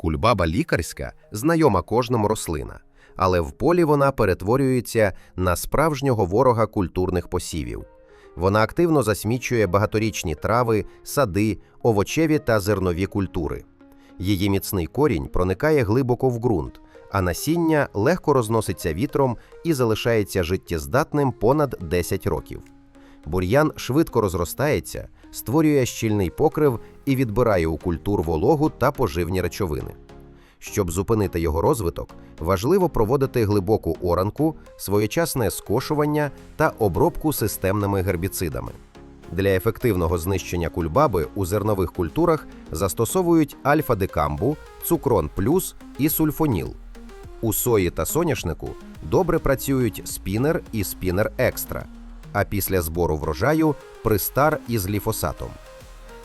Кульбаба лікарська знайома кожному рослина, але в полі вона перетворюється на справжнього ворога культурних посівів. Вона активно засмічує багаторічні трави, сади, овочеві та зернові культури. Її міцний корінь проникає глибоко в ґрунт, а насіння легко розноситься вітром і залишається життєздатним понад 10 років. Бур'ян швидко розростається, створює щільний покрив і відбирає у культур вологу та поживні речовини. Щоб зупинити його розвиток, важливо проводити глибоку оранку, своєчасне скошування та обробку системними гербіцидами. Для ефективного знищення кульбаби у зернових культурах застосовують альфа-декамбу, цукрон плюс і сульфоніл. У сої та соняшнику добре працюють спінер і спінер екстра, а після збору врожаю пристар із гліфосатом.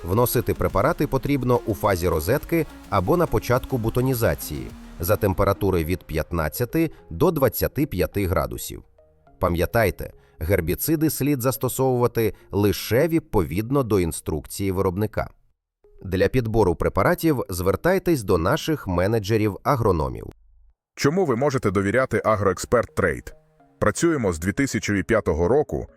Вносити препарати потрібно у фазі розетки або на початку бутонізації за температури від 15 до 25 градусів. Пам'ятайте, гербіциди слід застосовувати лише відповідно до інструкції виробника. Для підбору препаратів звертайтесь до наших менеджерів-агрономів. Чому ви можете довіряти Агроексперт Трейд? Працюємо з 2005 року